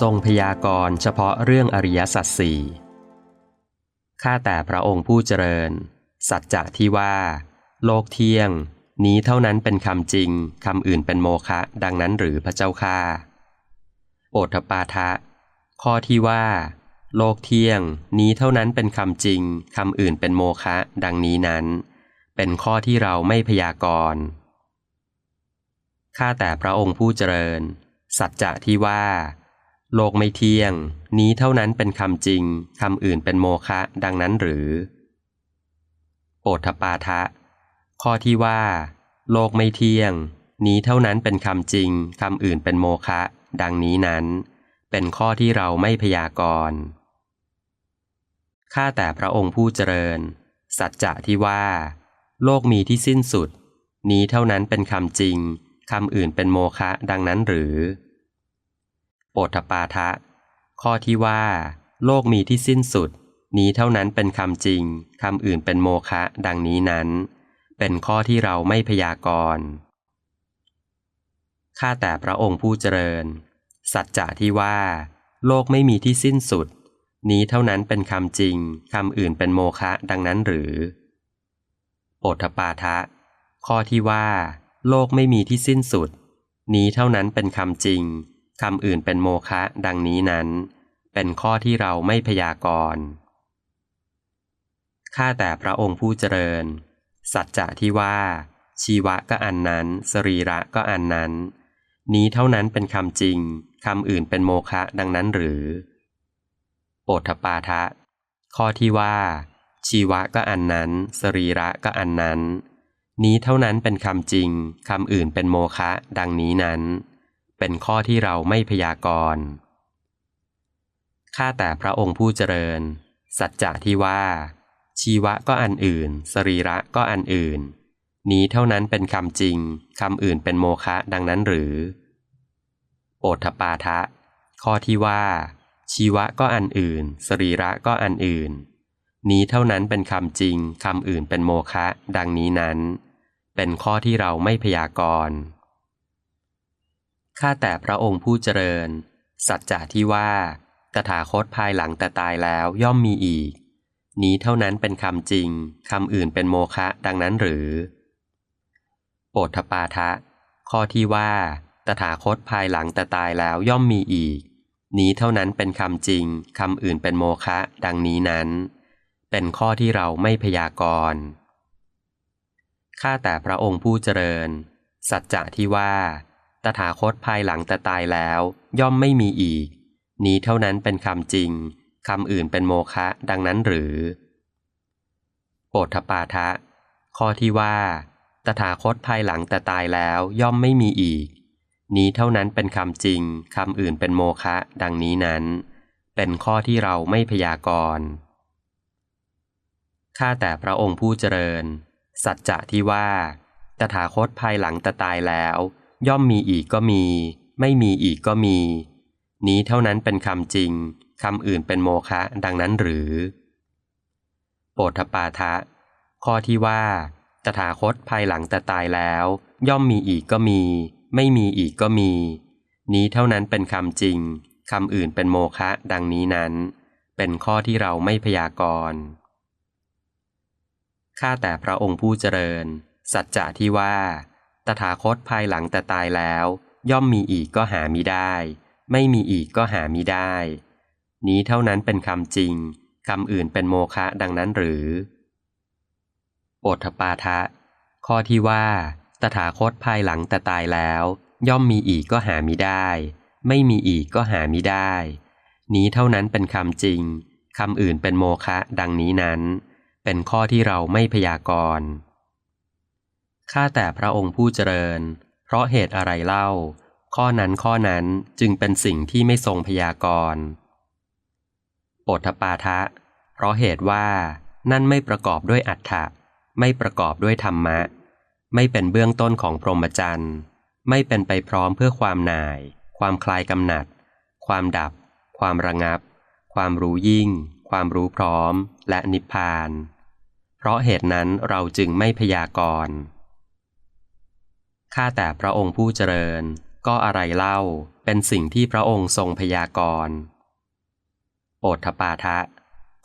ทรงพยากรณ์เฉพาะเรื่องอริยสัจสี่ข้าแต่พระองค์ผู้เจริญ สัจจะที่ว่า โลกเที่ยง นี้เท่านั้นเป็นคำจริงคำอื่นเป็นโมฆะดังนั้นหรือพระเจ้าข้าโอทปาทะ ข้อที่ว่า โลกเที่ยง นี้เท่านั้นเป็นคำจริงคำอื่นเป็นโมฆะดังนี้นั้น เป็นข้อที่เราไม่พยากรณ์ข้าแต่พระองค์ผู้เจริญ สัจจะที่ว่า โลกไม่เที่ยง นี้เท่านั้นเป็นคำจริงคำอื่นเป็นโมฆะดังนั้นหรือ โอทปาทะ ข้อที่ว่า โลกไม่เที่ยง นี้เท่านั้นเป็นคำจริงคำอื่นเป็นโมฆะดังนี้นั้น เป็นข้อที่เราไม่พยากรณ์ข้าแต่พระองค์ผู้เจริญ สัจจะที่ว่า โลกมีที่สิ้นสุด นี้เท่านั้นเป็นคำจริงคำอื่นเป็นโมฆะดังนั้นหรือ โอทปาทะ ข้อที่ว่า โลกมีที่สิ้นสุด นี้เท่านั้นเป็นคำจริงคำอื่นเป็นโมฆะดังนี้นั้น เป็นข้อที่เราไม่พยากรณ์ข้าแต่พระองค์ผู้เจริญ สัจจะที่ว่า โลกไม่มีที่สิ้นสุด นี้เท่านั้นเป็นคำจริงคำอื่นเป็นโมฆะดังนั้นหรือโอทปาทะ ข้อที่ว่า โลกไม่มีที่สิ้นสุด นี้เท่านั้นเป็นคำจริง คำอื่นเป็นโมฆะดังนี้นั้น เป็นข้อที่เราไม่พยากรณ์ข้าแต่พระองค์ผู้เจริญ สัจจะที่ว่า ชีวะก็อันนั้น สรีระก็อันนั้น นี้เท่านั้นเป็นคำจริงคำอื่นเป็นโมฆะดังนั้นหรือโอทปาทะ ข้อที่ว่า ชีวะก็อันนั้น สรีระก็อันนั้น นี้เท่านั้นเป็นคำจริงคำอื่นเป็นโมฆะดังนี้นั้น เป็นข้อที่เราไม่พยากรณ์ข้าแต่พระองค์ผู้เจริญ สัจจะที่ว่า ชีวะก็อันอื่น สรีระก็อันอื่น นี้เท่านั้นเป็นคำจริงคำอื่นเป็นโมฆะดังนั้นหรือ โอทปาทะ ข้อที่ว่า ชีวะก็อันอื่น สรีระก็อันอื่น นี้เท่านั้นเป็นคำจริงคำอื่นเป็นโมฆะดังนี้นั้น เป็นข้อที่เราไม่พยากรณ์ ข้าแต่พระองค์ผู้เจริญ สัจจะที่ว่า ตถาคตภายหลังแต่ตายแล้วย่อมมีอีก นี้เท่านั้นเป็นคำจริงคำอื่นเป็นโมฆะดังนั้นหรือโอทปาทะ ข้อที่ว่า ตถาคตภายหลังแต่ตายแล้วย่อมมีอีก นี้เท่านั้นเป็นคำจริงคำอื่นเป็นโมฆะดังนี้นั้น เป็นข้อที่เราไม่พยากรณ์ข้าแต่พระองค์ผู้เจริญ สัจจะที่ว่า ตถาคตภายหลังแต่ตายแล้ว ย่อมไม่มีอีก นี้เท่านั้นเป็นคำจริงคำอื่นเป็นโมฆะดังนั้นหรือโอทปาทะ ข้อที่ว่า ตถาคตภายหลังแต่ตายแล้วย่อมไม่มีอีก นี้เท่านั้นเป็นคำจริงคำอื่นเป็นโมฆะดังนี้นั้น เป็นข้อที่เราไม่พยากรณ์ข้าแต่พระองค์ผู้เจริญ สัจจะที่ว่า ตถาคตภายหลังแต่ตายแล้ว ย่อมมีอีกก็มี ไม่มีอีกก็มี นี้เท่านั้นเป็นคำจริงคำอื่นเป็นโมฆะดังนั้นหรือ โปทปาทะ ข้อที่ว่า ตถาคตภายหลังแต่ตายแล้ว ย่อมมีอีกก็มี ไม่มีอีกก็มี นี้เท่านั้นเป็นคำจริงคำอื่นเป็นโมฆะดังนี้นั้น เป็นข้อที่เราไม่พยากรณ์ข้าแต่พระองค์ผู้เจริญ สัจจะที่ว่า ตถาคตภายหลังแต่ตายแล้ว ย่อมมีอีกก็หามิได้ ไม่มีอีกก็หามิได้ นี้เท่านั้นเป็นคำจริงคำอื่นเป็นโมฆะดังนั้นหรือ โอทปาทะ ข้อที่ว่า ตถาคตภายหลังแต่ตายแล้ว ย่อมมีอีกก็หามิได้ ไม่มีอีกก็หามิได้ นี้เท่านั้นเป็นคำจริงคำอื่นเป็นโมฆะดังนี้นั้น เป็นข้อที่เราไม่พยากรณ์ ข้าแต่พระองค์ผู้เจริญ เพราะเหตุอะไรเล่า ข้อนั้นข้อนั้นจึงเป็นสิ่งที่ไม่ทรงพยากรณ์โอทปาทะ เพราะเหตุว่านั่นไม่ประกอบด้วยอัฏฐะไม่ประกอบด้วยธรรมะ ไม่เป็นเบื้องต้นของพรหมจรรย์ไม่เป็นไปพร้อมเพื่อความหน่าย ความคลายกำหนัด ความดับ ความระงับ ความรู้ยิ่ง ความรู้พร้อม และนิพพาน เพราะเหตุนั้นเราจึงไม่พยากรณ์ ข้าแต่พระองค์ผู้เจริญ ก็อะไรเล่า เป็นสิ่งที่พระองค์ทรงพยากรณ์โอทปาทะ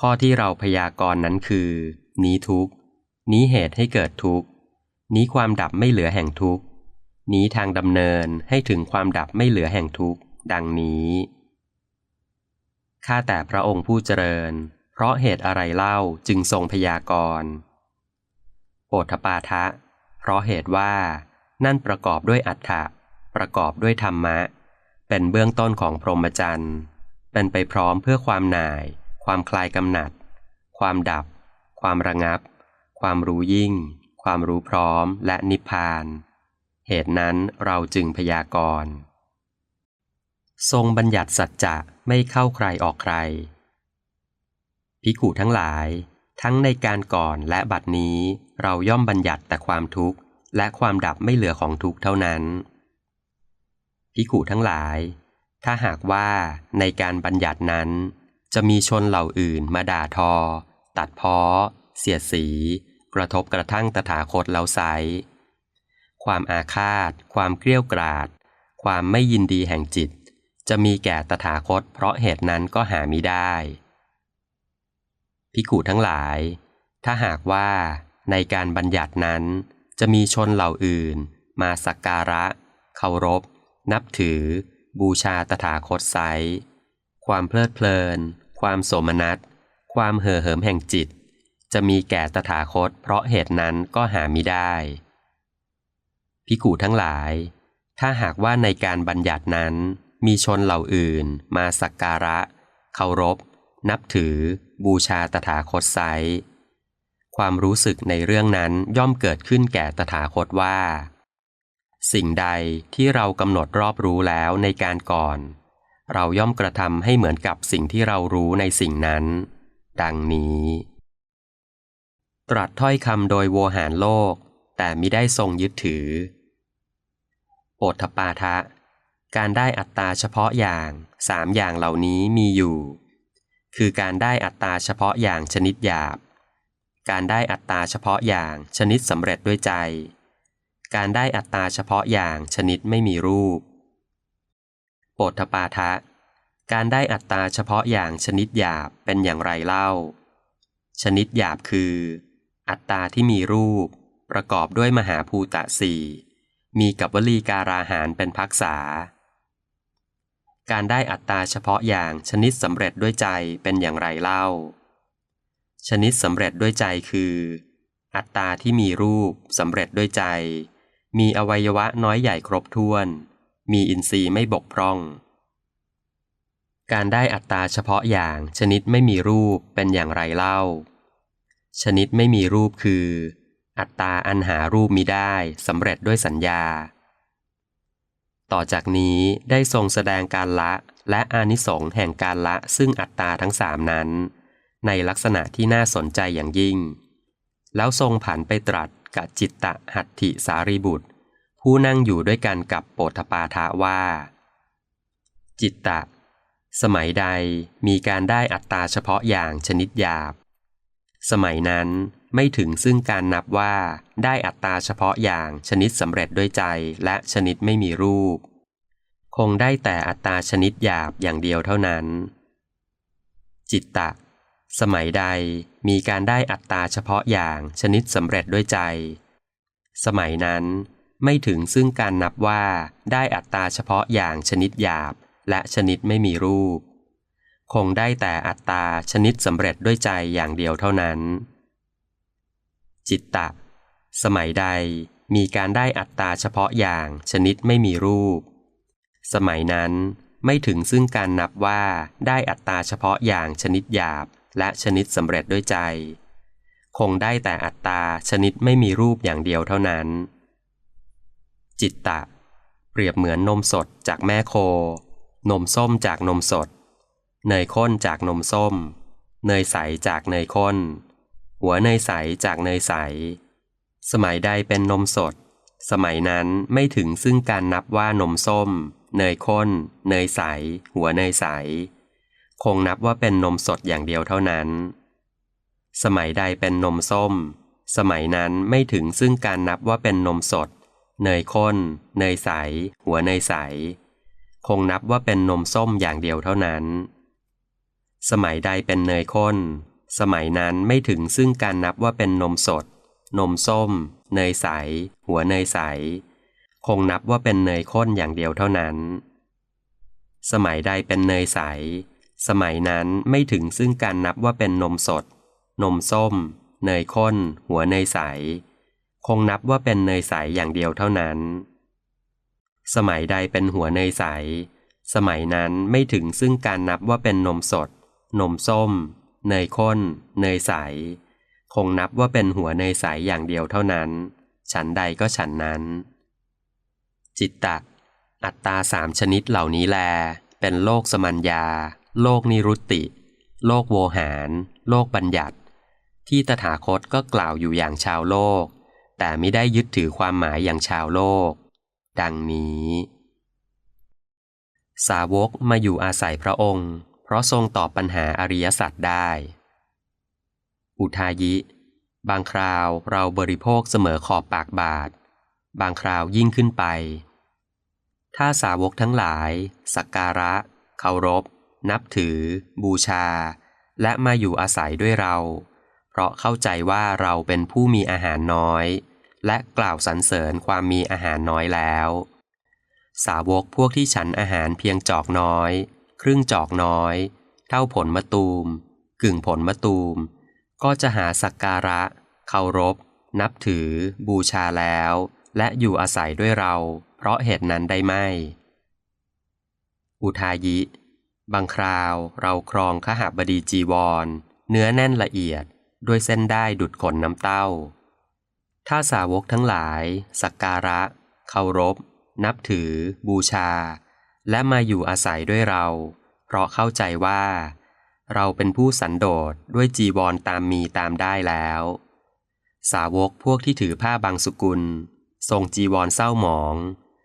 ข้อที่เราพยากรณ์นั้นคือ นี้ทุกนี้เหตุให้เกิดทุกนี้ความดับไม่เหลือแห่งทุกนี้ทางดำเนินให้ถึงความดับไม่เหลือแห่งทุกดังนี้ข้าแต่พระองค์ผู้เจริญ เพราะเหตุอะไรเล่าจึงทรงพยากรณ์โอทปาทะ เพราะเหตุว่า นั่นประกอบด้วยอัฏฐะประกอบด้วยธรรมะ เป็นเบื้องต้นของพรหมจรรย์ เป็นไปพร้อมเพื่อความหน่าย ความคลายกำหนัด ความดับ ความระงับ ความรู้ยิ่ง ความรู้พร้อมและนิพพาน เหตุนั้นเราจึงพยากรณ์ทรงบัญญัติสัจจะไม่เข้าใครออกใคร พิกุทั้งหลาย ทั้งในการก่อนและบัดนี้เราย่อมบัญญัติแต่ความทุกข์ และความดับไม่เหลือของทุกข์เท่านั้นพิกุทั้งหลาย ถ้าหากว่าในการบัญญัตินั้น จะมีชนเหล่าอื่นมาด่าทอ ตัดพ้อ เสียดสี กระทบกระทั่งตถาคตแล้วไซความอาฆาต ความเกลี้ยวกราด ความไม่ยินดีแห่งจิต จะมีแก่ตถาคต เพราะเหตุนั้นก็หามิได้พิกุทั้งหลาย ถ้าหากว่าในการบัญญัตินั้น จะมีชนเหล่าอื่น มาสักการะ เคารพ นับถือ บูชาตถาคตไซความเพลิดเพลิน ความโสมนัส ความเห่อเหิมแห่งจิต จะมีแก่ตถาคต เพราะเหตุนั้นก็หามิได้พิกุทั้งหลาย ถ้าหากว่าในการบัญญัตินั้น มีชนเหล่าอื่น มาสักการะ เคารพ นับถือ บูชาตถาคตไซ ความรู้สึกในเรื่องนั้นย่อมเกิดขึ้นแก่ตถาคตว่า สิ่งใดที่เรากำหนดรอบรู้แล้วในการก่อน เราย่อมกระทำให้เหมือนกับสิ่งที่เรารู้ในสิ่งนั้น ดังนี้ ตรัสถ้อยคำโดยโวหารโลก แต่มิได้ทรงยึดถือโอทปาทะ การได้อัตตาเฉพาะอย่างสามอย่างเหล่านี้มีอยู่ คือการได้อัตตาเฉพาะอย่างชนิดหยาบ การได้อัตตาเฉพาะอย่างชนิดสำเร็จด้วยใจ การได้อัตตาเฉพาะอย่างชนิดไม่มีรูป โปทปาทะ การได้อัตตาเฉพาะอย่างชนิดหยาบเป็นอย่างไรเล่า ชนิดหยาบคือ อัตตาที่มีรูป ประกอบด้วยมหาภูตะสี่มีกับวลีการาหารเป็นพักษา การได้อัตตาเฉพาะอย่างชนิดสำเร็จด้วยใจเป็นอย่างไรเล่า ชนิดสำเร็จด้วยใจคือ อัตตาที่มีรูปสำเร็จด้วยใจ มีอวัยวะน้อยใหญ่ครบถ้วน มีอินทรีย์ไม่บกพร่อง การได้อัตตาเฉพาะอย่างชนิดไม่มีรูปเป็นอย่างไรเล่า ชนิดไม่มีรูปคือ อัตตาอันหารูปมิได้สำเร็จด้วยสัญญา ต่อจากนี้ได้ทรงแสดงการละและอานิสงส์แห่งการละซึ่งอัตตาทั้งสามนั้น ในลักษณะที่น่าสนใจอย่างยิ่ง แล้วทรงผันไปตรัสกับจิตตะหัตถิสารีบุตร ผู้นั่งอยู่ด้วยกันกับโปธปาทะว่า จิตตะ สมัยใดมีการได้อัตตาเฉพาะอย่างชนิดหยาบ สมัยนั้นไม่ถึงซึ่งการนับว่าได้อัตตาเฉพาะอย่างชนิดสำเร็จด้วยใจและชนิดไม่มีรูป คงได้แต่อัตตาชนิดหยาบอย่างเดียวเท่านั้น จิตตะ สมัยใดมีการได้อัตตาเฉพาะอย่างชนิดสำเร็จด้วยใจ สมัยนั้นไม่ถึงซึ่งการนับว่าได้อัตตาเฉพาะอย่างชนิดหยาบและชนิดไม่มีรูป คงได้แต่อัตตาชนิดสำเร็จด้วยใจอย่างเดียวเท่านั้น จิตตะสมัยใดมีการได้อัตตาเฉพาะอย่างชนิดไม่มีรูป สมัยนั้นไม่ถึงซึ่งการนับว่าได้อัตตาเฉพาะอย่างชนิดหยาบ และชนิดสำเร็จด้วยใจ คงได้แต่อัตตาชนิดไม่มีรูปอย่างเดียวเท่านั้น จิตตะ เปรียบเหมือนนมสดจากแม่โค นมส้มจากนมสด เนยข้นจากนมส้ม เนยใสจากเนยข้น หัวเนยใสจากเนยใส สมัยใดเป็นนมสด สมัยนั้นไม่ถึงซึ่งการนับว่านมส้ม เนยข้น เนยใส หัวเนยใส คงนับว่าเป็นนมสดอย่างเดียวเท่านั้น สมัยใดเป็นนมส้ม สมัยนั้นไม่ถึงซึ่งการนับว่าเป็นนมสด เนยข้น เนยใส หัวเนยใส คงนับว่าเป็นนมส้มอย่างเดียวเท่านั้น สมัยใดเป็นเนยข้น สมัยนั้นไม่ถึงซึ่งการนับว่าเป็นนมสด นมส้ม เนยใส หัวเนยใส คงนับว่าเป็นเนยข้นอย่างเดียวเท่านั้น สมัยใดเป็นเนยใส สมัยนั้นไม่ถึงซึ่งการนับว่าเป็นนมสด นมส้ม เนยข้น หัวเนยใส คงนับว่าเป็นเนยใสอย่างเดียวเท่านั้น สมัยใดเป็นหัวเนยใส สมัยนั้นไม่ถึงซึ่งการนับว่าเป็นนมสด นมส้ม เนยข้น เนยใส คงนับว่าเป็นหัวเนยใสอย่างเดียวเท่านั้น ฉันใดก็ฉันนั้น จิตตะอัตตาสามชนิดเหล่านี้แล เป็นโลกสมัญญา โลกนิรุตติ โลกโวหาร โลกบัญญัติ ที่ตถาคตก็กล่าวอยู่อย่างชาวโลก แต่ไม่ได้ยึดถือความหมายอย่างชาวโลก ดังนี้ สาวกมาอยู่อาศัยพระองค์ เพราะทรงตอบปัญหาอริยสัจได้ อุทายิ บางคราวเราบริโภคเสมอขอบปากบาท บางคราวยิ่งขึ้นไปถ้าสาวกทั้งหลาย สักการะ เคารพ นับถือ บูชา และมาอยู่อาศัยด้วยเรา เพราะเข้าใจว่าเราเป็นผู้มีอาหารน้อย และกล่าวสรรเสริญความมีอาหารน้อยแล้ว สาวกพวกที่ฉันอาหารเพียงจอกน้อย ครึ่งจอกน้อย เท่าผลมะตูม กึ่งผลมะตูม ก็จะหาสักการะ เคารพ นับถือ บูชาแล้ว และอยู่อาศัยด้วยเรา เพราะเหตุนั้นได้ไม่ อุทายิ บางคราวเราครองขหบดีจีวร เนื้อแน่นละเอียดด้วยเส้นได้ดุดขนน้ำเต้า ถ้าสาวกทั้งหลาย สักการะ เคารพ นับถือ บูชา และมาอยู่อาศัยด้วยเรา เพราะเข้าใจว่า เราเป็นผู้สันโดษด้วยจีวรตามมีตามได้แล้ว สาวกพวกที่ถือผ้าบางสุกุล ทรงจีวรเศร้าหมอง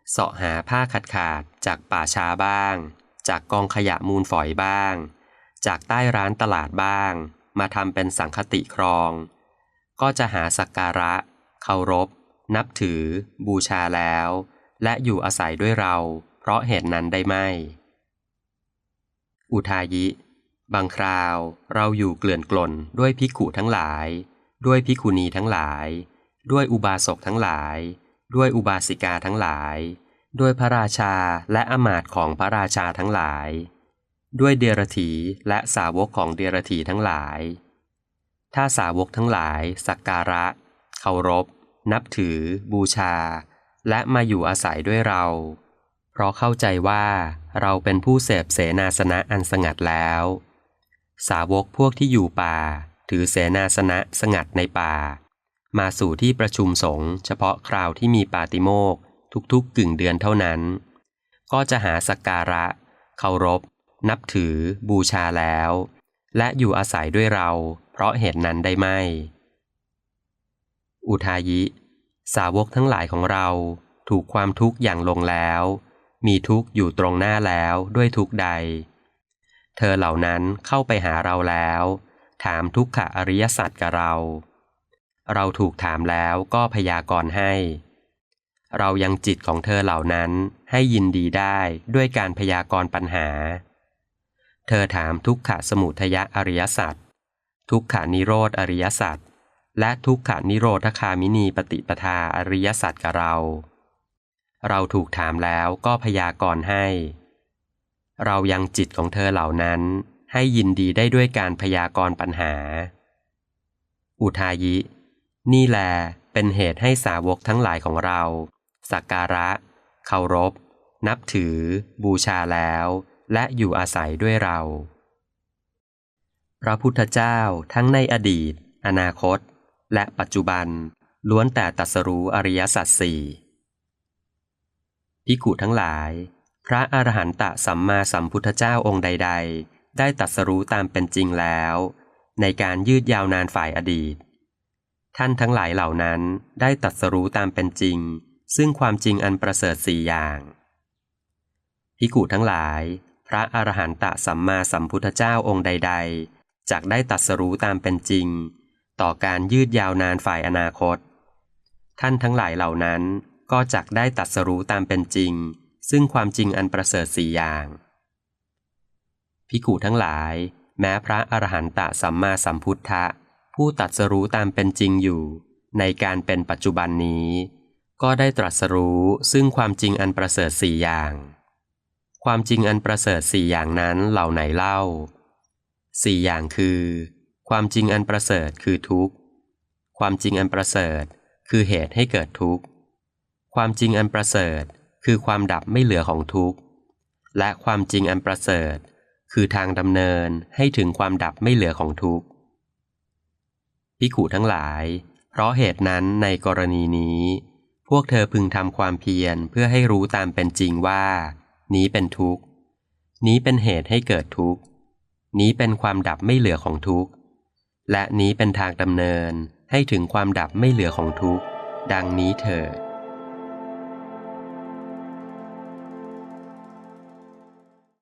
เสาะหาผ้าขาดขาดจากป่าช้าบ้าง จากกองขยะมูลฝอยบ้าง จากใต้ร้านตลาดบ้าง มาทำเป็นสังคติครอง ก็จะหาสักการะ เคารพ นับถือ บูชาแล้ว และอยู่อาศัยด้วยเรา เพราะเหตุนั้นได้ไม่ อุทายิ บางคราวเราอยู่เกลื่อนกล่นด้วยภิกุทั้งหลาย ด้วยภิกุณีทั้งหลาย ด้วยอุบาสกทั้งหลาย ด้วยอุบาสิกาทั้งหลาย ด้วยพระราชาและอมาตย์ของพระราชาทั้งหลาย ด้วยเดรถีและสาวกของเดรถีทั้งหลาย ถ้าสาวกทั้งหลาย สักการะ เคารพ นับถือ บูชา และมาอยู่อาศัยด้วยเรา เพราะเข้าใจว่าเราเป็นผู้เสพเสนาสนะอันสงัดแล้ว สาวกพวกที่อยู่ป่า ถือเสนาสนะสงัดในป่า มาสู่ที่ประชุมสงฆ์เฉพาะคราวที่มีปาติโมก ทุกๆกึ่งเดือนเท่านั้น ก็จะหาสักการะ เคารพ นับถือ บูชาแล้ว และอยู่อาศัยด้วยเรา เพราะเหตุนั้นได้ไม่ อุทายิ สาวกทั้งหลายของเราถูกความทุกข์อย่างลงแล้ว มีทุกข์อยู่ตรงหน้าแล้วด้วยทุกใด เธอเหล่านั้นเข้าไปหาเราแล้ว ถามทุกขะอริยสัจกับเรา เราถูกถามแล้วก็พยากรณ์ให้ เรายังจิตของเธอเหล่านั้นให้ยินดีได้ด้วยการพยากรณ์ปัญหา เธอถามทุกขสมุทยะอริยสัจทุกขานิโรธอริยสัจและทุกขานิโรธคามินีปฏิปทาอริยสัจกับเรา เราถูกถามแล้วก็พยากรณ์ให้ เรายังจิตของเธอเหล่านั้นให้ยินดีได้ด้วยการพยากรณ์ปัญหา อุทายิ นี่แลเป็นเหตุให้สาวกทั้งหลายของเรา สักการะ เคารพ นับถือ บูชาแล้ว และอยู่อาศัยด้วยเรา พระพุทธเจ้าทั้งในอดีต อนาคต และปัจจุบันล้วนแต่ตัสรู้อริยสัจสี่พิกุทั้งหลาย พระอรหันตสัมมาสัมพุทธเจ้าองค์ใด ๆ ได้ตัสรู้ตามเป็นจริงแล้ว ในการยืดยาวนานฝ่ายอดีต ท่านทั้งหลายเหล่านั้นได้ตรัสรู้ตามเป็นจริง ซึ่งความจริงอันประเสริฐสี่อย่าง พิกุทั้งหลาย พระอรหันตสัมมาสัมพุทธเจ้าองค์ใด ๆจากได้ตรัสรู้ตามเป็นจริง ต่อการยืดยาวนานฝ่ายอนาคต ท่านทั้งหลายเหล่านั้นก็จักได้ตัดสรู้ตามเป็นจริง ซึ่งความจริงอันประเสริฐสี่อย่าง พิกูทั้งหลาย แม้พระอรหันตสัมมาสัมพุทธะผู้ตัดสรู้ตามเป็นจริงอยู่ ในการเป็นปัจจุบันนี้ ก็ได้ตรัสรู้ซึ่งความจริงอันประเสริฐสี่อย่าง ความจริงอันประเสริฐสี่อย่างนั้นเหล่าไหนเล่าสี่อย่างคือ ความจริงอันประเสริฐคือทุกข์ ความจริงอันประเสริฐคือเหตุให้เกิดทุกข์ ความจริงอันประเสริฐคือความดับไม่เหลือของทุกข์ และความจริงอันประเสริฐ คือทางดำเนินให้ถึงความดับไม่เหลือของทุกข์พิขูทั้งหลาย เพราะเหตุนั้นในกรณีนี้ พวกเธอพึงทำความเพียรเพื่อให้รู้ตามเป็นจริงว่า นี้เป็นทุกข์ นี้เป็นเหตุให้เกิดทุกข์ นี้เป็นความดับไม่เหลือของทุกข์ และนี้เป็นทางดำเนินให้ถึงความดับไม่เหลือของทุกข์ ดังนี้เถิด